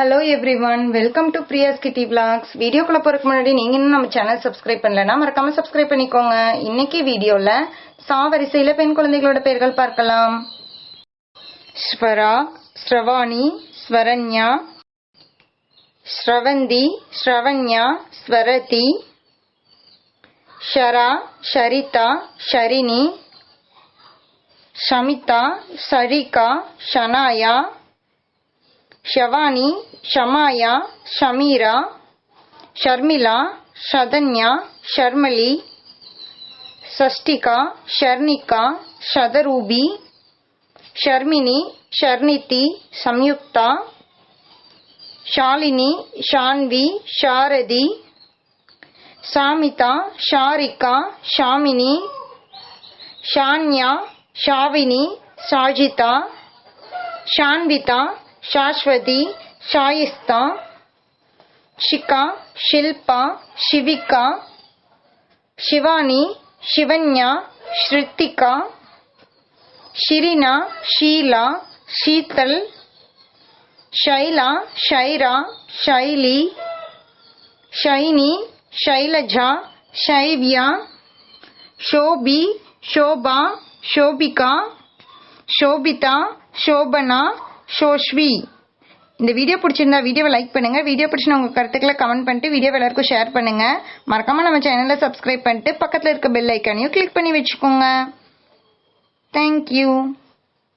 Hello everyone welcome to Priya's kitty vlogs வீடியோக்குள்ள போறதுக்கு முன்னாடி நீங்க இன்னும் நம்ம சேனல் சப்ஸ்கிரைப் பண்ணலன்னா மறக்காம சப்ஸ்கிரைப் பண்ணிக்கோங்க. இன்னைக்கு வீடியோல சா வரிசையில பெண் குழந்தைகளோட பெயர்கள் பார்க்கலாம். ஸ்வரா ஸ்ரவாணி ஸ்வரண்யா ஸ்ரவந்தி ஸ்ரவண்யா ஸ்வரதி ஷரா ஷரிதா ஷரினி ஷமிதா சரிகா ஷனாயா ஷவானி ஷமாயா ஷமீரா ஷர்மிளா ஷதன்யா ஷர்மலி சஷ்டிகா ஷர்ணிகா ஷதரூபி ஷர்மினி ஷர்ணிதி சம்யுக்தா ஷாலினி ஷான்வி ஷாரதி சாமிதா ஷாரிகா ஷாமினி ஷான்யா ஷாவினி சாஜிதா ஷான்விதா शाश्वती शाइस्ता शिका शिल्पा, शिविका, शिवानी, शिवन्या, श्रुतिका, शिरीना, शीला, शीतल, शैला, शैरा, शैली, शैनी, शैलजा, शैव्या, शोभी, शोभा, शोभिका, शोभिता, शोभना ஷோஷ்வி இந்த வீடியோ பிடிச்சிருந்தா வீடியோவை லைக் பண்ணுங்க. வீடியோ பிடிச்சி உங்கள் கருத்துக்களை கமெண்ட் பண்ணிட்டு வீடியோ எல்லாருக்கும் ஷேர் பண்ணுங்க. மறக்காம நம்ம சேனலை சப்ஸ்கிரைப் பண்ணிட்டு பக்கத்தில் இருக்க பெல் ஐக்கானையும் கிளிக் பண்ணி வச்சுக்கோங்க. தேங்க்யூ